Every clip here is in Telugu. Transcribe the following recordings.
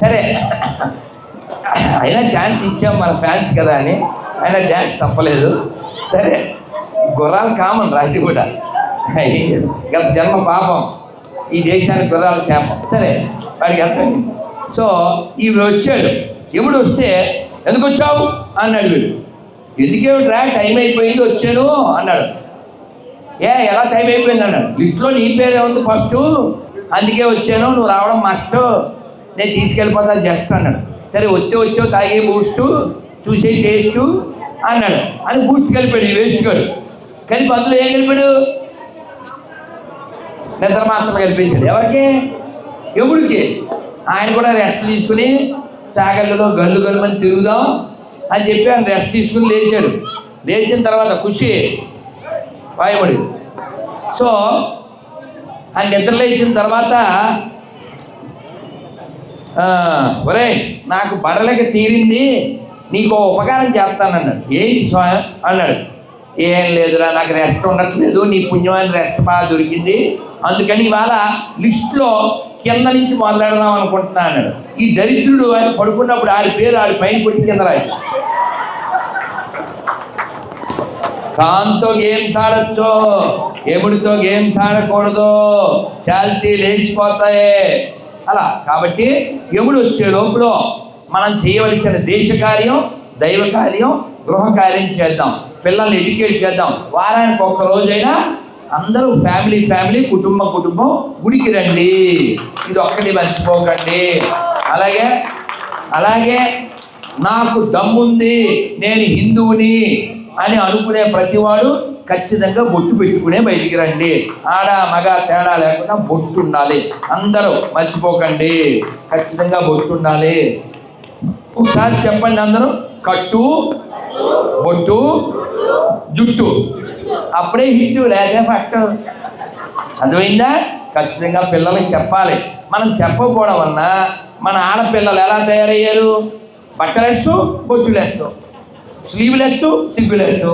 సరే. అయినా ఛాన్స్ ఇచ్చాం మన ఫ్యాన్స్ కదా అని. అయినా డ్యాన్స్ తప్పలేదు. సరే. గుర్రాలు కామన్ రాజు కూడా. గత జన్మ పాపం. ఈ దేశానికి గుర్రాల శాపం. సరే. వాడికి అర్థమైంది. సో ఈవిడ వచ్చాడు. ఎప్పుడు వస్తే ఎందుకు వచ్చావు? అన్నాడు వీడు. ఎందుకేమిట్రా టైం అయిపోయింది వచ్చాను అన్నాడు. ఏ ఎలా టైం అయిపోయింది? అన్నాడు. లిస్ట్లో నీ పేరే ఉంది ఫస్ట్? అందుకే వచ్చాను నువ్వు రావడం మస్ట్. నేను తీసుకెళ్ళిపోతాను జస్ట్ అన్నాడు. సరే వచ్చే వచ్చో తాగే బూస్టు చూసే టేస్టు అన్నాడు. అని బూస్ట్ కలిపాడు ఈ వేస్ట్ గాడు కలిపి అందులో ఏం కలిపాడు? నిద్ర మాత్రం కలిపేశాడు. ఎవరికి? ఎవరికి ఆయన కూడా రెస్ట్ తీసుకుని చాగళ్ళలో గల్లు గల్లుమని తిరుగుదాం అని చెప్పి ఆయన రెస్ట్ తీసుకుని లేచాడు. లేచిన తర్వాత ఖుషి వాయుముడి. సో ఆయన నిద్ర లేచిన తర్వాత ఒరే నాకు బడలకి తీరింది. నీకు ఉపకారం చేస్తానన్నాడు. ఏంటి స్వామి? అన్నాడు. ఏం లేదురా నాకు రెస్ట్ ఉండట్లేదు. నీ పుణ్యమైన రెస్ట్ బాగా దొరికింది. అందుకని ఇవాళ లిస్ట్లో కింద నుంచి మాట్లాడదాం అనుకుంటున్నా అన్నాడు. ఈ దరిద్రుడు ఆయన పడుకున్నప్పుడు ఆడి పేరు ఆడి పైన కొట్టి కింద రాయచ్చు. కాంతో గేమ్స్ ఆడచ్చు. ఎముడితో గేమ్స్ ఆడకూడదు. చాల్తీ లేచిపోతాయి. అలా. కాబట్టి యముడు వచ్చే లోపల మనం చేయవలసిన దేశ కార్యం దైవ కార్యం గృహ కార్యం చేద్దాం. పిల్లల్ని ఎడ్యుకేట్ చేద్దాం. వారానికి ఒక్క రోజైనా అందరూ ఫ్యామిలీ ఫ్యామిలీ కుటుంబ కుటుంబం గుడికి రండి. ఇది ఒక్కటి మర్చిపోకండి. అలాగే అలాగే నాకు దమ్ముంది. నేను హిందువుని. అని అనుకునే ప్రతివాడు ఖచ్చితంగా బొట్టు పెట్టుకునే బయటికి రండి. ఆడ మగ తేడా లేకుండా బొట్టు ఉండాలి. అందరూ మర్చిపోకండి. ఖచ్చితంగా బొట్టు ఉండాలి. ఒకసారి చెప్పండి అందరూ. కట్టు బొట్టు జుట్టు. అప్పుడే హిట్టు లేదా పట్టు. అర్థమైందా? ఖచ్చితంగా పిల్లలకి చెప్పాలి. మనం చెప్పకపోవడం వలన మన ఆడపిల్లలు ఎలా తయారయ్యారు? బట్టలేస్తూ బొట్టులేస్తూ. స్లీవ్లెస్ సిగ్గులెస్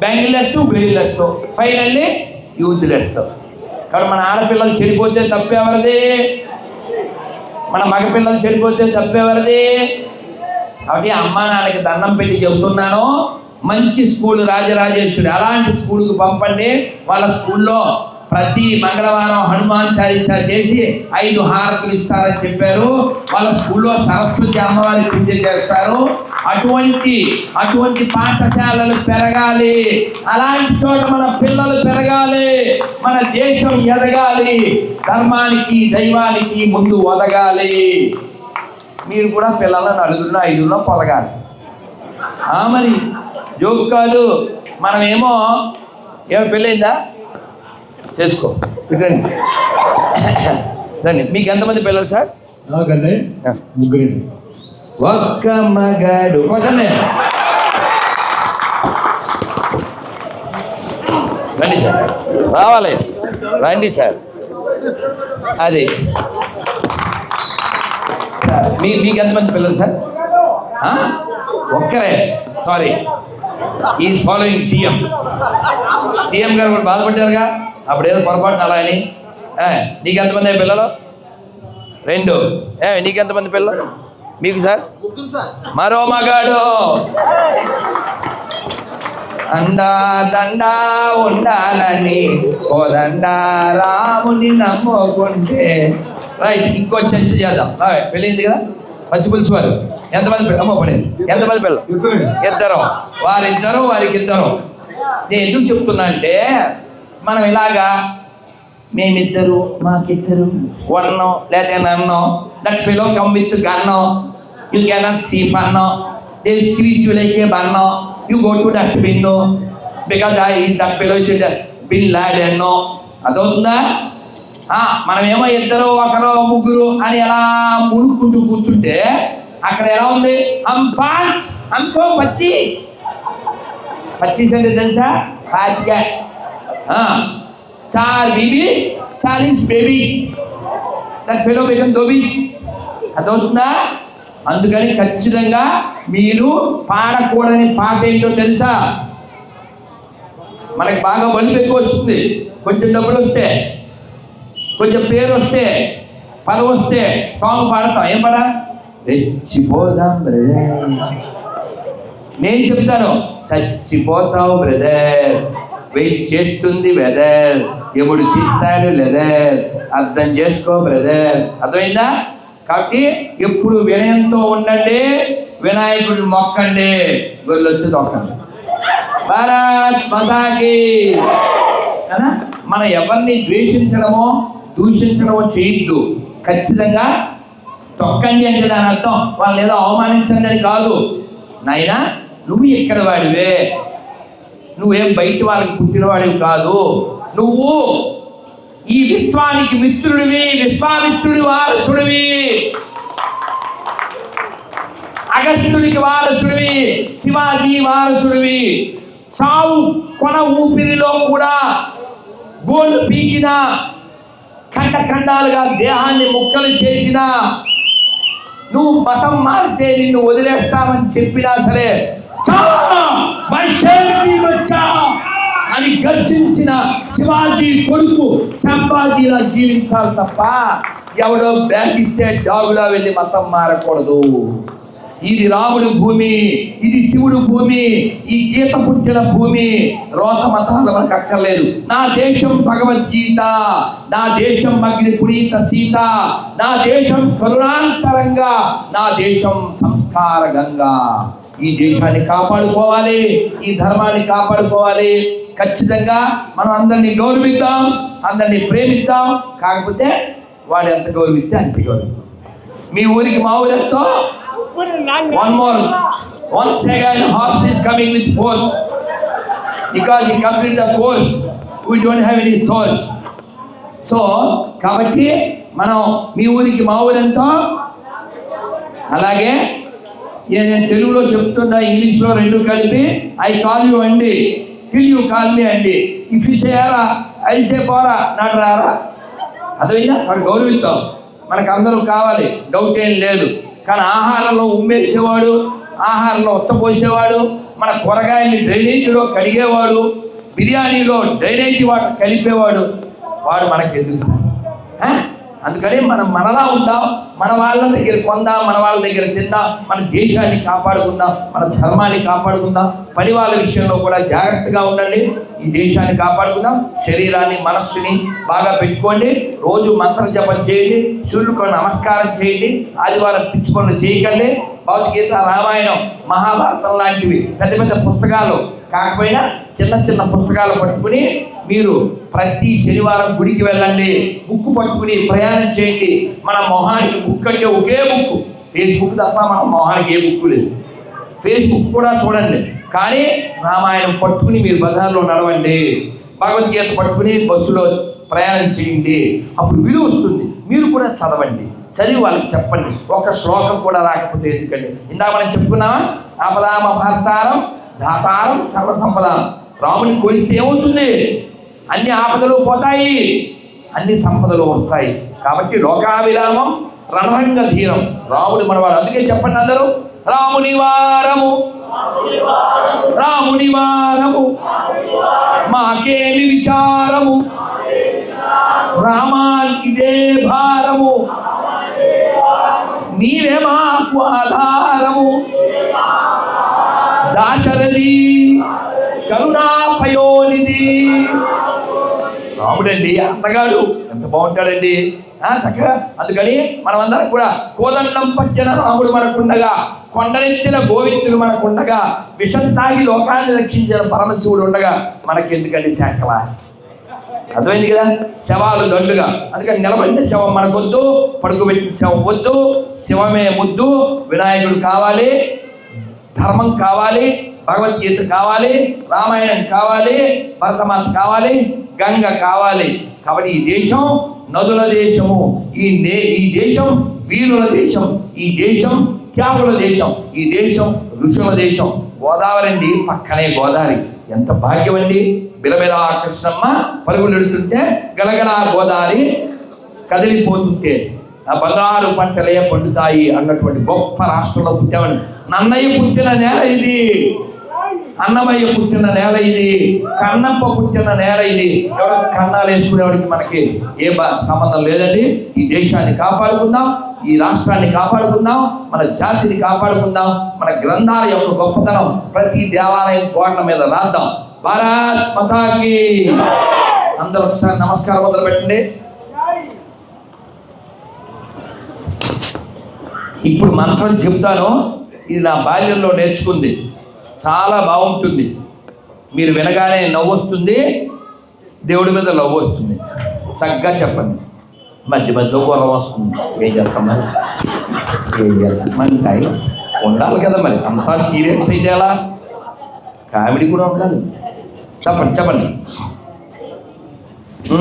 బ్యాంగిల్లెస్ బ్లేడ్లెస్ ఫైనల్లీ యూత్లెస్. కాబట్టి మన ఆడపిల్లలు చెడిపోతే తప్పేవరది మన మగపిల్లలు చెడిపోతే తప్పేవరది కాబట్టి అమ్మ నాన్నకి దండం పెట్టి చెబుతున్నాను మంచి స్కూల్ రాజరాజేశ్వరి అలాంటి స్కూల్కి పంపండి వాళ్ళ స్కూల్లో ప్రతి మంగళవారం హనుమాన్ చాలీస చేసి ఐదు హారతులు ఇస్తారని చెప్పారు. వాళ్ళ స్కూల్లో సరస్వతి అమ్మవారి పూజ చేస్తారు. అటువంటి అటువంటి పాఠశాలలు పెరగాలి. అలాంటి చోట మన పిల్లలు పెరగాలి. మన దేశం ఎదగాలి. ధర్మానికి దైవానికి ముందు ఒదగాలి. మీరు కూడా పిల్లలను నలుగురిలో ఐదులో పొదగాలి ఆ మరి జోక్ కాదు. మనమేమో ఏమో పెళ్ళైందా చేసుకో. రండి. మీకు ఎంతమంది పిల్లలు సార్? నాకండి. ముగ్గురండి. ఒక్క మగాడు. రండి సార్. రావాలి. రండి సార్. అది. మీ మీకు ఎంతమంది పిల్లలు సార్? ఒక్కరే. సారీ. ఈ ఫాలోయింగ్ సీఎం. సీఎం గారు కూడా బాధపడ్డారుగా? అప్పుడు ఏదో పొరపాటున అలా అని. ఏ, నీకు ఎంతమంది పిల్లలు? రెండు. ఏ నీకు ఎంతమంది పిల్లలు? మీకు సార్? మరో మగాడు. అండా దండా ఉండాలని ఓ దండా రాముని నమ్ముకుంటే. రైట్ ఇంకో చర్చ చేద్దాం. రైట్ వెళ్ళింది కదా? పచ్చి పులుసు వారు. ఎంతమంది పిల్ల- అమ్మ పడేది. ఎంతమంది పిల్లలు? ఇద్దరు. ఇద్దరు. వారిద్దరు వారికి ఇద్దరు నేను ఎందుకు చెప్తున్నా అంటే మనం ఇలాగా మేమిద్దరు మాకిద్దరు వన్నో లేదా నన్నో దట్ ఫిలో కమ్ విత్ గన్నో యూ కెనాట్ సీ ఫన్నో they speech like a బన్నో you go to dustbin because I that fellow Bin లాడెన్నో అదవుతుందా మనమేమో ఇద్దరు ఒకరు ముగ్గురు అని ఎలా మునుక్కుంటూ కూర్చుంటే అక్కడ ఎలా ఉంది? అం పాంచ్ హమ్కో పచ్చీస్. పచ్చీస్ అంటే తెలుసా? పాతిక ఆ, చార్ బీబీస్ చాలీస్ బేబీస్. దట్ ఫెలో బికమ్ దోబీస్. అదవుతుందా అందుకని ఖచ్చితంగా మీరు పాడకూడని పాట ఏంటో తెలుసా? మనకి బాగా బలుపు ఎక్కువ వస్తుంది. కొంచెం డబ్బులు వస్తే కొంచెం పేరు వస్తే పని వస్తే సాంగ్ పాడతాం. ఏం పాడా రెచ్చిపోదాం బ్రదర్. నేను చెప్తాను చచ్చిపోతావు బ్రదర్. వెయిట్ చేస్తుంది వెదర్ ఎవడు తీస్తాడు లెదర్ అర్థం చేసుకో బ్రదర్. అర్థమైందా? కాబట్టి ఎప్పుడు వినయంతో ఉండండి వినాయకుడిని మొక్కండి. గొల్లొత్తు తొక్కండి. భారత్ మతాకి. కదా? మనం ఎవరిని ద్వేషించడమో దూషించడమో చేయొద్దు. ఖచ్చితంగా తొక్కండి అంటే దాని అర్థం. వాళ్ళు ఏదో అవమానించండి అని కాదు. నాయనా నువ్వు ఎక్కడ వాడివే? నువ్వేం బయట వాళ్ళకి పుట్టినవాడివి కాదు. నువ్వు ఈ విశ్వానికి మిత్రుడివి విశ్వామిత్రుడి వారసుడివి. అగస్త్యుడికి వారసుడివి శివాజీ వారసుడివి. చావు కొన ఊపిరిలో కూడా గోళ్ళు పీకిన ఖండ ఖండాలుగా దేహాన్ని ముక్కలు చేసిన నువ్వు మతం మారితే నిన్ను వదిలేస్తామని చెప్పినా సరే అని గర్జించిన శివాజీ కొడుకు సంభాజీలా జీవించాలి తప్ప ఎవడో బ్యాగ్ ఇస్తే డాగులా వెళ్ళి మతం మారకూడదు. ఇది రాముడు భూమి ఇది శివుడు భూమి ఈ గీత పుట్టిన భూమి రోత మతాలు మనకు అక్కర్లేదు. నా దేశం భగవద్గీత నా దేశం అగ్ని పునీత సీత నా దేశం కరుణాంతరంగా నా దేశం సంస్కార గంగా. ఈ దేశాన్ని కాపాడుకోవాలి ఈ ధర్మాన్ని కాపాడుకోవాలి. ఖచ్చితంగా మనం అందరినీ గౌరవిద్దాం అందరినీ ప్రేమిద్దాం. కాకపోతే వాడు ఎంత గౌరవిస్తే అంత గౌరవిద్దాం. మీ ఊరికి మా ఊరు one more one second horse is coming with force because ఈ complete the course we don't have any source so కాబట్టి మనం మీ ఊరికి మా ఊరెంతో అలాగే నేను తెలుగులో చెప్తున్నా ఇంగ్లీష్లో రెండు కలిపి ఐ కాల్ యూ అండి కిల్ యూ కాల్ మీ అండి ఇఫ్ యూ చేయాలా ఐసే పోరా నాటు రారా అర్థమైందా? మనం గౌరవిస్తాం మనకు అందరూ కావాలి. డౌట్ ఏం లేదు. కానీ ఆహారంలో ఉమ్మేసేవాడు ఆహారంలో ఉచ్చపోసేవాడు మన కూరగాయల్ని డ్రైనేజీలో కడిగేవాడు బిర్యానీలో డ్రైనేజీ వాటర్ కలిపేవాడు వాడు మనకి ఎందుకు సార్ అందుకని మనం మనలా ఉందాం మన వాళ్ళ దగ్గర కొందాం మన వాళ్ళ దగ్గర తిందాం మన దేశాన్ని కాపాడుకుందాం మన ధర్మాన్ని కాపాడుకుందాం పని వాళ్ళ విషయంలో కూడా జాగ్రత్తగా ఉండండి ఈ దేశాన్ని కాపాడుకుందాం శరీరాన్ని మనస్సుని బాగా పెట్టుకోండి రోజు మంత్ర జపం చేయండి సూర్యుడికి నమస్కారం చేయండి ఆదివారం పిచ్చి పనులు చేయకండి భగవద్గీత రామాయణం మహాభారతం లాంటివి పెద్ద పెద్ద పుస్తకాలు కాకపోయినా చిన్న చిన్న పుస్తకాలు పట్టుకుని మీరు ప్రతి శనివారం గుడికి వెళ్ళండి. బుక్ పట్టుకుని ప్రయాణం చేయండి. మన మొహానికి బుక్ అంటే ఒకే బుక్ ఫేస్బుక్ తప్ప మన మొహానికి ఏ బుక్ లేదు. ఫేస్బుక్ కూడా చూడండి. కానీ రామాయణం పట్టుకుని మీరు బజార్లో నడవండి. భగవద్గీత పట్టుకుని బస్సులో ప్రయాణం చేయండి. అప్పుడు విలువ వస్తుంది. మీరు కూడా చదవండి. చదివి వాళ్ళకి చెప్పండి. ఒక శ్లోకం కూడా రాకపోతే ఎందుకండి? ఇందాక మనం చెప్పుకున్నామా? అపలామ భారతారం దాతారం సర్వసంపదాం. రాముని కొలిస్తే ఏమవుతుంది? అన్ని ఆపదలు పోతాయి అన్ని సంపదలు వస్తాయి. కాబట్టి లోకావిరామం రణరంగ ధీరం. రాముడి మనవాడు. అందుకే చెప్పండి అందరూ రాముని వారము రాముని వారము మాకేమి విచారము. రామా ఇదే భారము. నీవే మాకు ఆధారము. దాశరథి కరుణాపయోనిధి. రాముడండి అత్తగాడు ఎంత బాగుంటాడండి. ఆ, చక్కగా. అందుకని మనమందరం కూడా కోదండం పట్టిన రాముడు మనకుండగా కొండనెత్తిన గోవిందుడు మనకుండగా విషం తాగి లోకాన్ని రక్షించిన పరమశివుడు ఉండగా మనకెందుకండి శాఖల? అర్థమైంది కదా? శవాలు దండుగా అందుకని నిలబడిన శవం మనకొద్దు పడుకోబెట్టిన శవం వద్దు శివమే ముద్దు వినాయకుడు కావాలి ధర్మం కావాలి భగవద్గీత కావాలి రామాయణం కావాలి భరతమాత కావాలి గంగ కావాలి. కాబట్టి ఈ దేశం నదుల దేశము ఈ నే ఈ దేశం వీరుల దేశం ఈ దేశం త్యాగుల దేశం ఈ దేశం ఋషుల దేశం. గోదావరి అండి పక్కనే గోదావరి. ఎంత భాగ్యం అండి. బిలబిలా కృష్ణమ్మ పరుగులు ఎడుతుంటే గలగలా గోదావరి కదిలిపోతుంటే. ఆ బంగారు పంటలే పండుతాయి అన్నటువంటి గొప్ప రాష్ట్రంలో పుట్టామని నన్నయ్య పుట్టిన నేల ఇది. అన్నమయ్య పుట్టిన నేల ఇది కన్నప్ప పుట్టిన నేల ఇది. ఎవరు కన్నాలు వేసుకునేవాడికి మనకి ఏ సంబంధం లేదండి. ఈ దేశాన్ని కాపాడుకుందాం ఈ రాష్ట్రాన్ని కాపాడుకుందాం మన జాతిని కాపాడుకుందాం మన గ్రంథాల యొక్క గొప్పతనం ప్రతి దేవాలయం గోడల మీద రాద్దాం. భారత్ మతాకి. అందరూ ఒకసారి నమస్కారం మొదలు పెట్టండి ఇప్పుడు మంత్రం చెప్తాను. ఇది నా బాల్యంలో నేర్చుకుంది. చాలా బాగుంటుంది. మీరు వినగానే నవ్వు వస్తుంది దేవుడి మీద లవ్ వస్తుంది చక్కగా చెప్పండి. మధ్య మధ్యలో గొడవ వస్తుంది. ఏం చేస్తాం మరి? ఏం చేస్తాం? మరి టైం ఉండాలి కదా మరి. అంతా సీరియస్ అయితే ఎలా? కామెడీ కూడా ఉండాలి. చెప్పండి చెప్పండి.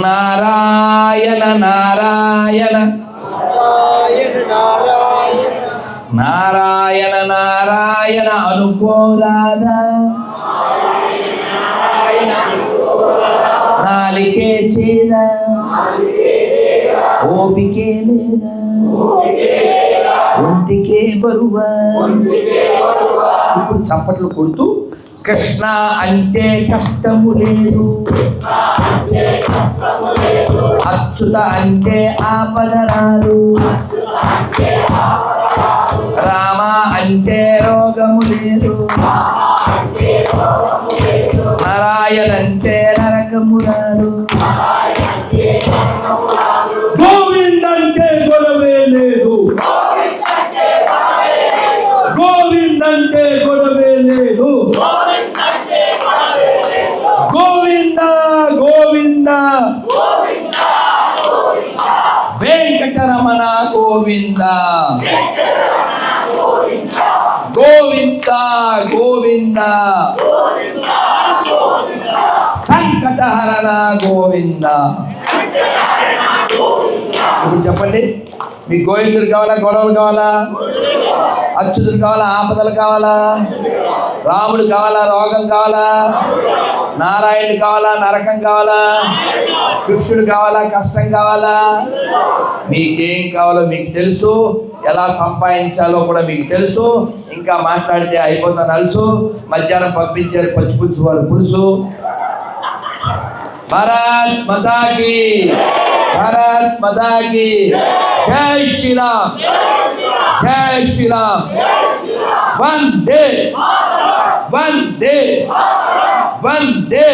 నారాయణ నారాయణ. నారాయణ నారాయణ. నారాయణ నారాయణ అనుకోరాదా నాలికే చేదా ఓపికే లేదా ఒంటికే బరువా. ఇప్పుడు చప్పట్లు కొడుతూ కృష్ణ అంటే కష్టము లేదు. అచ్యుత అంటే ఆపదరాలు రామ అంటే రోగము లేదు నారాయణ అంటే నరకము రాదు గోవింద్ అంటే గొడవే లేదు. గోవింద్ అంటే గొడవే లేదు. గోవింద గోవింద. వెంకటరమణ గోవింద గోవింద. గోవింద. సంకటహరణ గోవింద. ఇప్పుడు చెప్పండి మీ గోవిందుడు కావాలా గొడవలు కావాలా? అచ్యుతుడు కావాలా ఆపదలు కావాలా? రాముడు కావాలా రోగం కావాలా? నారాయణుడు కావాలా? నరకం కావాలా? కృష్ణుడు కావాలా? కష్టం కావాలా? మీకేం కావాలో మీకు తెలుసు. ఎలా సంపాదించాలో కూడా మీకు తెలుసు. ఇంకా మాట్లాడితే అయిపోతా నలుసు. మధ్యాహ్నం పంపించారు పచ్చిపుచ్చు వారు పులుసు. భారత్ మతాకి. భారత్ మతాకి. జై శ్రీరామ్. జై శ్రీరామ్. వందే. వందే. వందే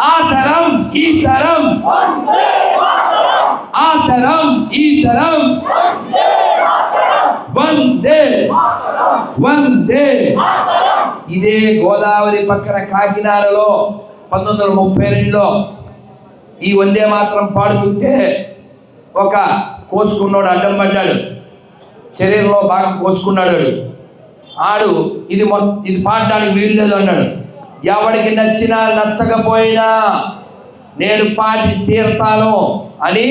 ఆ తరం ఈ తరం. ఆ తరం ఈ తరం. వందే వందే ఇదే గోదావరి పక్కన కాకినాడలో పంతొమ్మిది వందల ముప్పై రెండులో ఈ వందే మాత్రం పాడుతుంటే ఒక కోసుకున్నాడు అడ్డం పడ్డాడు. శరీరంలో భాగం కోసుకున్నాడు ఆడు ఇది ఇది పాడడానికి వీలు లేదు అన్నాడు. ఎవడికి నచ్చినా నచ్చకపోయినా నేను పాటి తీర్తాను అని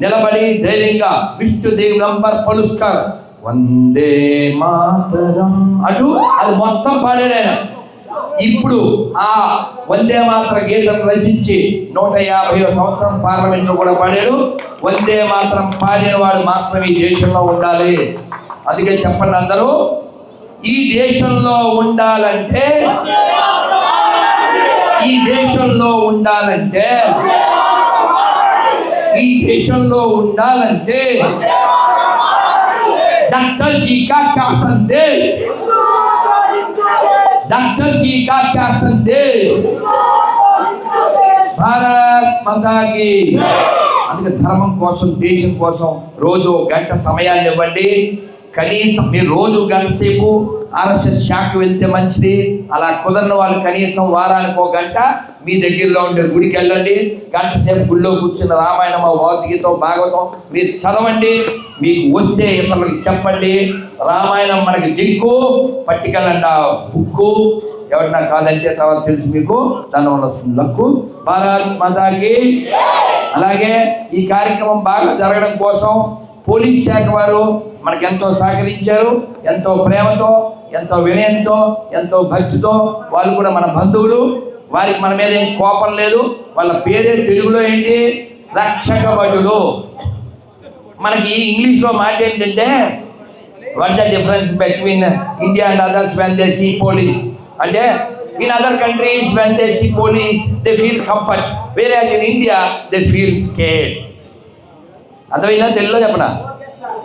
నిలబడి ధైర్యంగా విష్ణుదేవి నంబర్ పలుస్కర్ వందే మాతరం. అటు అది మొత్తం పాడాడు ఇప్పుడు ఆ వందే మాత్ర గీతం రచించి నూట యాభై సంవత్సరం పార్లమెంట్లో కూడా పాడాడు. వందే మాత్రం పాడిన వాడు మాత్రం ఈ దేశంలో ఉండాలి. అందుకే చెప్పండి అందరూ ఈ దేశంలో ఉండాలంటే ఈ దేశంలో ఉండాలంటే ఈ దేశంలో ఉండాలంటే डॉक्टर जी का क्या संदेश डॉक्टर जी का क्या संदेश భారత్ మాతాకి అందుకే ధర్మం కోసం దేశం కోసం రోజు ఒక గంట సమయాన్ని ఇవ్వండి కనీసం మీరు రోజు గంట సేపు ఆర్ఎస్ఎస్ శాఖ వెళ్తే మంచిది. అలా కుదరని వాళ్ళు కనీసం వారానికి ఒక గంట మీ దగ్గరలో ఉండే గుడికి వెళ్ళండి. గంట సేపు గుడిలో కూర్చున్న రామాయణం భగవద్గీత భాగవతం మీరు చదవండి. మీకు వస్తే ఇతరులకు చెప్పండి. రామాయణం మనకి దిక్కు పట్టుకెళ్ళండి ఆ బుక్కు. ఎవరన్నా కాదంటే తర్వాత తెలుసు మీకు తను వస్తుంది లక్కు. భారత్ మాతాకి. అలాగే ఈ కార్యక్రమం బాగా జరగడం కోసం పోలీస్ శాఖ వారు మనకు ఎంతో సహకరించారు ఎంతో ప్రేమతో ఎంతో వినయంతో ఎంతో భక్తితో వాళ్ళు కూడా మన బంధువులు. వారికి మన మీద ఏం కోపం లేదు. వాళ్ళ పేరే తెలుగులో ఏంటి? రక్షక భటులు. మనకి ఇంగ్లీష్లో మాట ఏంటంటే what the difference between India and others when they see police అంటే in other countries when they see police they feel comfort వేరే in India they feel scared అర్థమైందా? తెలుగులో చెప్పనా?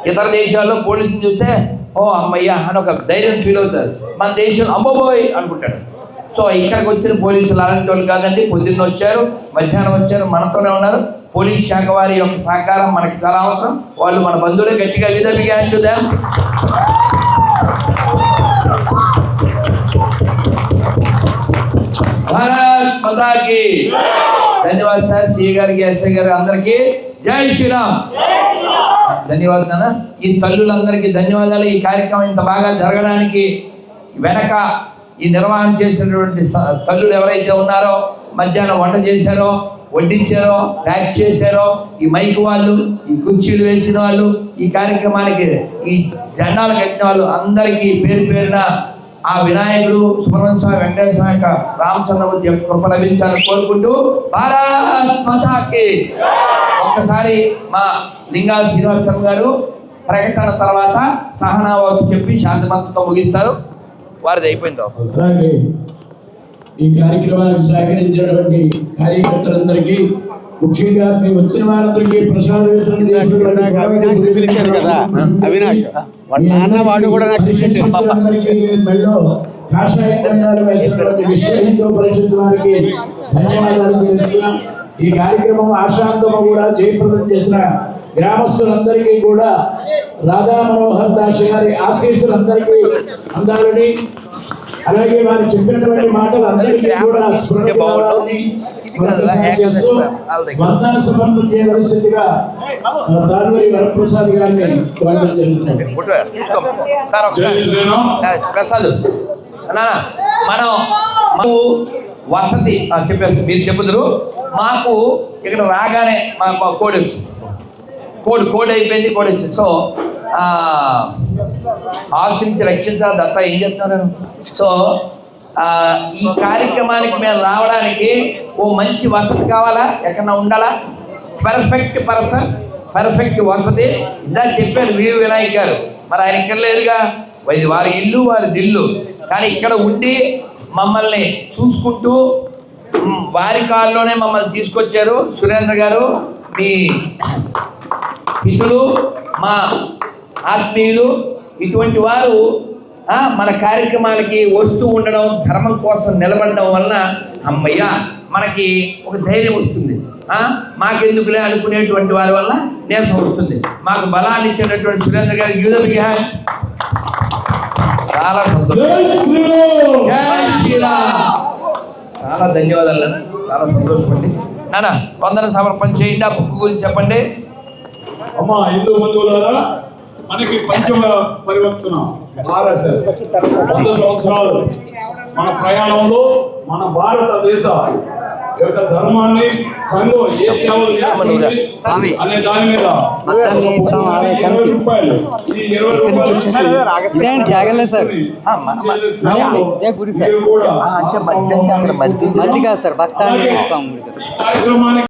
ఇతర దేశాల్లో పోలీసులు చూస్తే ఓ అమ్మయ్యా అని ఒక ధైర్యం ఫీల్ అవుతారు. మన దేశం అమ్మబోయ్ అనుకుంటాడు. సో ఇక్కడికి వచ్చిన పోలీసులు అలాంటి వాళ్ళు కాదండి. పొద్దున్న వచ్చారు మధ్యాహ్నం వచ్చారు మనతోనే ఉన్నారు. పోలీస్ శాఖ వారి యొక్క సహకారం మనకి చాలా అవసరం. వాళ్ళు మన బంధువులే గట్టిగా విధమిగా అంటూ భారత్ మాతాకి. ధన్యవాదాలు సార్. సిఏ గారికి ఎస్ఐ గారు అందరికీ. జై శ్రీరామ్. ధన్యవాదాలు నాన్న. ఈ తల్లులందరికీ ధన్యవాదాలు. ఈ కార్యక్రమం ఇంత బాగా జరగడానికి వెనక ఈ నిర్వహణ చేసినటువంటి తల్లులు ఎవరైతే ఉన్నారో మధ్యాహ్నం వంట చేశారో వడ్డించారో ప్యాక్ చేశారో ఈ మైక్ వాళ్ళు ఈ కుర్చీలు వేసిన వాళ్ళు ఈ కార్యక్రమానికి ఈ జెండాలు కట్టిన వాళ్ళు అందరికీ పేరు పేరున ఆ వినాయకుడు సుబ్రహ్మణ్య స్వామి వెంకటేశ్వర స్వామి యొక్క రామచంద్రమూర్తి యొక్క కృప లభించాలని కోరుకుంటూ భారత్ మాతాకి. ఒక్కసారి మా లింగాల శ్రీనివాసరావు గారు ప్రకటన తర్వాత సహనావతి చెప్పి శాంతిమంతతో ముగిస్తారు. వారిది అయిపోయింది అలాగే ఈ కార్యక్రమానికి సహకరించినటువంటి కార్యకర్తలందరికీ ముఖ్యంగా మేము వచ్చిన వారందరికీ ప్రసాద వితరణ చేసినటువంటి పిలిచారు కదా అవినాష్. వాళ్ళ నాన్న వాడు కూడా నాకు ఈ కార్యక్రమం ఆశాంతము కూడా జయప్రదం చేసిన గ్రామస్తులందరికీ కూడా రాధా మనోహర్ దాస్ గారి ఆశీస్సులందరికీ అందాలని అలాగే వారు చెప్పినటువంటి మాటలు అందరికీ కూడా స్ఫురణ చేస్తూ వందన సమర్పణ చేయవలసిందిగా దానవరి వరప్రసాద్ గారిని కోరడం జరుగుతుంది. ప్రసాద్. మనం మాకు వసతి చెప్పేసి మీరు చెప్పుదురు. మాకు ఇక్కడ రాగానే మా మా కోడి వచ్చింది. కోడి కోడి అయిపోయింది కోడి వచ్చింది. సో ఆలోచించి రక్షించాలి దత్త ఏం చెప్తున్నారు సో ఈ కార్యక్రమానికి మేము రావడానికి ఓ మంచి వసతి కావాలా? ఎక్కడన్నా ఉండాలా? పర్ఫెక్ట్ పర్సన్ పర్ఫెక్ట్ వసతి. ఇందా చెప్పారు వి వినాయక్ గారు. మరి ఆయన ఇక్కడ లేదుగా? ఇది వారి ఇల్లు వారి దిల్లు. కానీ ఇక్కడ ఉండి మమ్మల్ని చూసుకుంటూ వారి కాల్లోనే మమ్మల్ని తీసుకొచ్చారు సురేంద్ర గారు మీ పితులు మా ఆత్మీయులు. ఇటువంటి వారు మన కార్యక్రమాలకి వస్తూ ఉండడం ధర్మం కోసం నిలబడడం వలన అమ్మయ్య మనకి ఒక ధైర్యం వస్తుంది. మాకెందుకులే అనుకునేటువంటి వారి వల్ల నీరసం వస్తుంది. మాకు బలాన్ని ఇచ్చేటటువంటి సురేంద్ర గారి యూద బిహార్ చాలా చాలా ధన్యవాదాలు. చాలా సంతోషం అండి. నాన్న వందన సమర్పణ చేయండి. ఆ బుక్ గురించి చెప్పండి. అమ్మా హిందూ బంధువులారా మనకి పంచమ పరివర్తన ఆర్ఎస్ఎస్ వంద సంవత్సరాలు. మన ప్రయాణంలో మన భారతదేశ యొక్క ధర్మాన్ని సంఘం ఏ సేవలు చేస్తుంది అనే దాని మీద ఇరవై రూపాయలు. ఈ ఇరవై రూపాయలు కార్యక్రమానికి